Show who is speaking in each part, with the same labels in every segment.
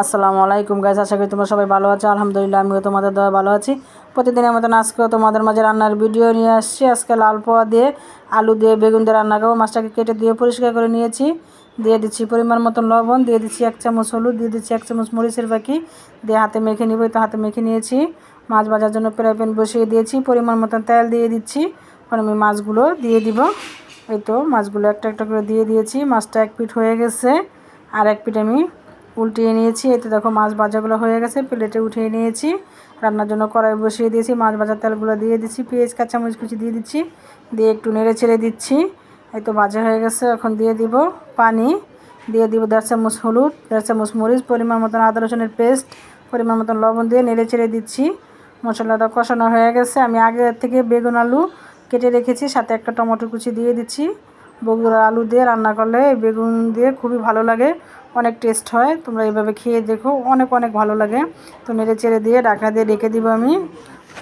Speaker 1: আসসালামু আলাইকুম গাইস আশা করি তোমরা সবাই ভালো আছো। আলহামদুলিল্লাহ, আমিও তোমাদের দয়া ভালো আছি। প্রতিদিনের মতন আজকেও তোমাদের মাঝে রান্নার ভিডিও নিয়ে আসছি। আজকে লাল পোয়া দিয়ে, আলু দিয়ে, বেগুন দিয়ে রান্না করব। মাছটাকে কেটে দিয়ে পরিষ্কার করে নিয়েছি। দিয়ে দিচ্ছি পরিমাণ মতন লবণ, দিয়ে দিচ্ছি এক চামচ হলুদ, দিয়ে দিচ্ছি এক চামচ মরিচের পাখি দিয়ে হাতে মেখে নিব তো হাতে মেখে নিয়েছি। মাছ ভাজার জন্য প্রায় প্যান বসিয়ে দিয়েছি। পরিমাণ মতন তেল দিয়ে দিচ্ছি। এখন আমি মাছগুলো দিয়ে দিব। এই তো মাছগুলো একটা একটা করে দিয়ে দিয়েছি। মাছটা এক পিঠ হয়ে গেছে। আর এক পিঠ আমি উল্টিয়ে নিয়েছি, এতে দেখো মাছ ভাজাগুলো হয়ে গেছে, প্লেটে উঠিয়ে নিয়েছি। রান্নার জন্য কড়াই বসিয়ে দিয়েছি, মাছ ভাজার তেলগুলো দিয়ে দিচ্ছি, পেঁয়াজ, কাঁচামরিচ কুচি দিয়ে দিচ্ছি, দিয়ে একটু নেড়ে ছেড়ে দিচ্ছি। এই তো ভাজা হয়ে গেছে, এখন দিয়ে দিব পানি, দিয়ে দিব দেড় চামচ হলুদ, দেড় চামচ মরিচ, পরিমাণ মতন আদা, রসুনের পেস্ট, পরিমাণ মতন লবণ দিয়ে নেড়ে ছেড়ে দিচ্ছি। মশলাটা কষানো হয়ে গেছে, আমি আগে থেকে বেগুন, আলু কেটে রেখেছি, সাথে একটা টমেটো কুচি দিয়ে দিচ্ছি। বগুড়া আলু দিয়ে রান্না করলে বেগুন দিয়ে খুবই ভালো লাগে। অনেক টেস্ট হয়। তোমরা এভাবে খেয়ে দেখো। অনেক অনেক ভালো লাগে। তো নেড়ে চেড়ে দিয়ে ডাকা দিয়ে রেখে দিব আমি।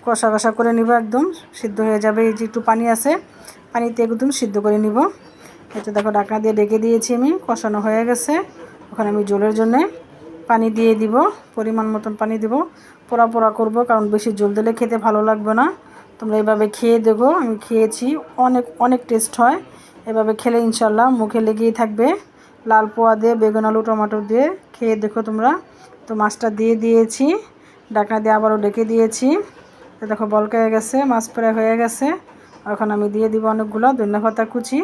Speaker 1: কষা কষা করে নিব একদম। সিদ্ধ হয়ে যাবে। এই যে একটু পানি আছে, পানিতে একদম সিদ্ধ করে নিব। এটা দেখো ডাকা দিয়ে রেখে দিয়েছি আমি। কষানো হয়ে গেছে। ওখানে আমি জলের জন্যে পানি দিয়ে দিব। পরিমাণ মতন পানি দিব। পোড়া পোড়া করব কারণ বেশি জল দিলে খেতে ভালো লাগবে না। তোমরা এভাবে খেয়ে দেখো। আমি খেয়েছি। অনেক অনেক টেস্ট হয়। এভাবে খেলে ইনশাল্লাহ মুখে লেগেই থাকবে। লাল পোয়া দিয়ে, বেগুন আলু টমেটো দিয়ে। খেয়ে দেখো তোমরা। তো মাছটা দিয়ে দিয়েছি। ডাকনা দিয়ে আবারও ডেকে দিয়েছি। দেখো বলকে হয়ে গেছে, মাছ প্রায় হয়ে গেছে। এখন আমি দিয়ে দিব অনেকগুলো ধনিয়া পাতা কুচি।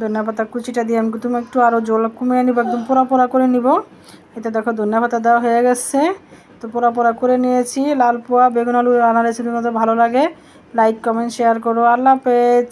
Speaker 1: ধনিয়া পাতা কুচিটা দিয়ে আমি তুমি একটু আরও জল কমিয়ে নিব, একদম পোড়া পোড়া করে নিব। এতে দেখো ধনিয়া পাতা দেওয়া হয়ে গেছে। তো পোড়া পোড়া করে নিয়েছি। লাল পোয়া, বেগুন আলু রান্না রেসিপির মতো ভালো লাগে। লাইক কমেন্ট শেয়ার করো। আল্লাহ হাফেজ।